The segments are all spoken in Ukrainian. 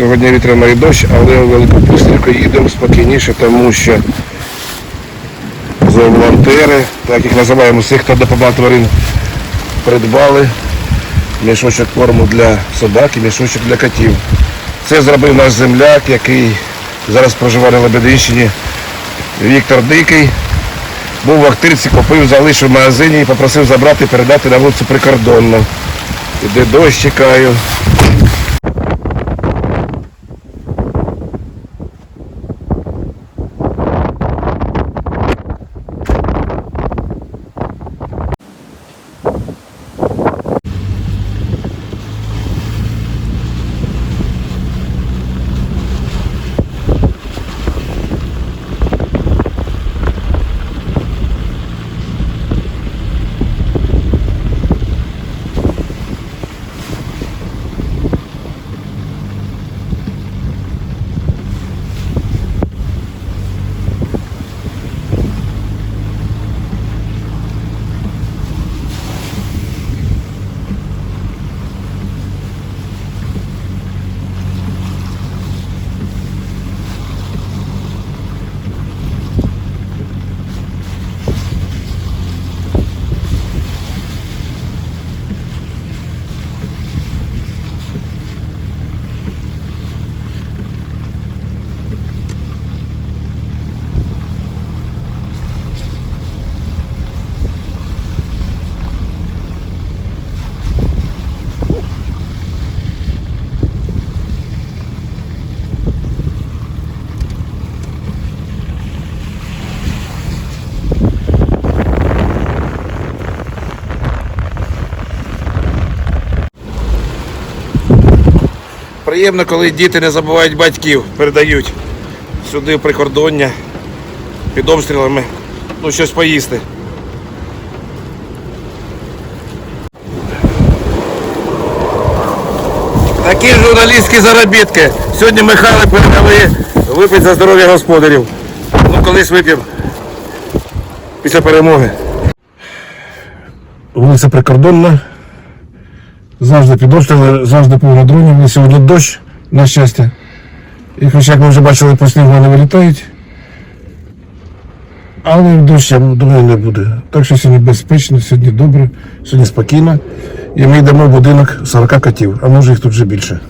Сьогодні вітряний дощ, але у велику пустельку їдемо спокійніше, тому що зооволонтери, так їх називаємо всіх, хто допомагає тварин, придбали мішочок корму для собак і мішочок для котів. Це зробив наш земляк, який зараз проживає на Лебединщині, Віктор Дикий. Був в Ахтирці, купив, залишив в магазині і попросив забрати і передати на вулицю прикордонну. Іде дощ, чекаю. Приємно, коли діти не забувають батьків, передають сюди прикордоння під обстрілами, ну щось поїсти. Такі журналістські заробітки. Сьогодні Михайло передали випити за здоров'я господарів. Ну колись вип'ємо після перемоги. Вулиця Прикордонна. Завжди під обстріли, завжди повно дронів. На сьогодні дощ, на щастя. І хоча, як ми вже бачили, по снігу вони вилітають. Але дощ, я думаю, не буде. Так що сьогодні безпечно, сьогодні добре, сьогодні спокійно. І ми йдемо в будинок 40 котів, а може їх тут вже більше.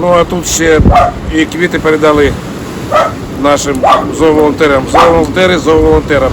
Ну а тут ще і квіти передали нашим зооволонтерам. Зооволонтери зооволонтерам.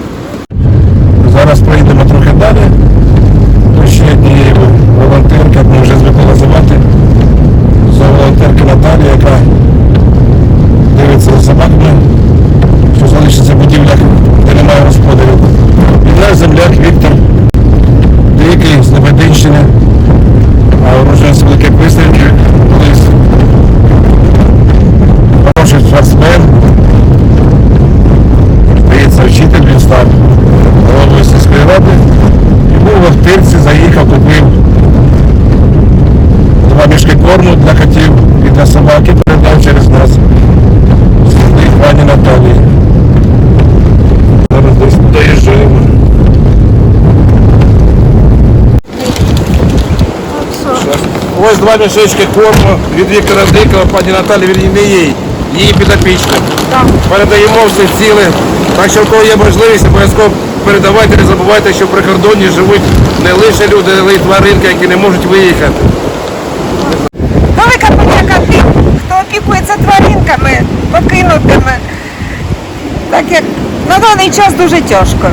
Зараз проїдемо трохи далі. До ще однієї волонтерки, як ми вже звикли називати. За волонтерки Наталія, яка дивиться за собаками, що залишиться в будівлях, де немає господарів. І наш земляк Віктор Дикий з Лебединщини, а уроженець великих вистрілів, колись хороший спортсмен, здається, вчитель він став головою сільської ради. І був в Ахтирці, заїхав, купив два мішки корму для котів і для собаки, передав через нас сюди пані Наталії. Зараз десь доїжджаємо. Ось два мішечки корму від Віктора Дикого, пані Наталі, вірні, їй, її підопічним. Передаємо все ціле. Так що в кого є можливість, обов'язково передавайте, не забувайте, що в прикордонні живуть не лише люди, але й тваринки, які не можуть виїхати. Велика подяка тим, хто опікується тваринками, покинутими. Так як на даний час дуже тяжко.